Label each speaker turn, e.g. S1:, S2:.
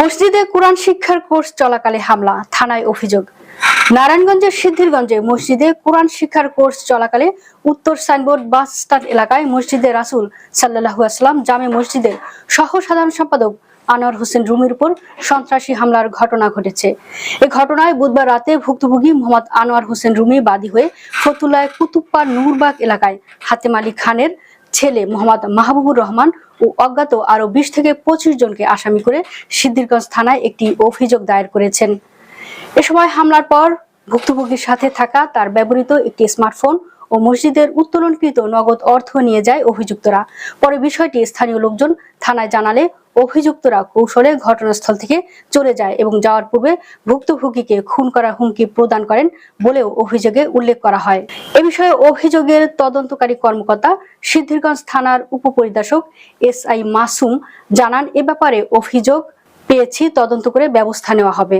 S1: মসজিদে কোরআন শিক্ষার কোর্স চলাকালে হামলা, থানায় অভিযোগ। নারায়ণগঞ্জের সিদ্ধিরগঞ্জে মসজিদে কোরআন শিক্ষার কোর্স চলাকালে উত্তর সাইনবোর্ড বাস স্ট্যান্ড এলাকায় মসজিদে রাসুল সাল্লাহু আসলাম জামে মসজিদের সহ সাধারণ সম্পাদক আনোয়ার হোসেন রুমির উপর সন্ত্রাসী হামলার ঘটনা ঘটেছে। এ ঘটনায় বুধবার রাতে ভুক্তভোগী মোহাম্মদ আনোয়ার হোসেন রুমি বাদী হয়ে ফতুল্লায় কুতুবপাড় নুরবাগ এলাকায় হাতেম আলী খানের ছেলে মোহাম্মদ মাহবুবুর রহমান ও অজ্ঞাত আরও বিশ থেকে পঁচিশ জনকে আসামি করে সিদ্ধিরগঞ্জ থানায় একটি অভিযোগ দায়ের করেছেন। এ সময় হামলার পর ভুক্তভোগীর সাথে থাকা তার ব্যবহৃত একটি স্মার্টফোন ও মসজিদের উত্তোলনকৃত নগদ অর্থ নিয়ে যায় অভিযুক্তরা। পরে বিষয়টি স্থানীয় লোকজন থানায় জানালে অভিযুক্তরা কৌশলে ঘটনাস্থল থেকে চলে যায় এবং যাওয়ার পূর্বে ভুক্তভোগীকে খুন করার হুমকি প্রদান করেন বলেও অভিযোগে উল্লেখ করা হয়। এ বিষয়ে অভিযোগের তদন্তকারী কর্মকর্তা সিদ্ধিরগঞ্জ থানার উপপরিদর্শক এস আই মাসুম জানান, এ ব্যাপারে অভিযোগ পেয়েছি, তদন্ত করে ব্যবস্থা নেওয়া হবে।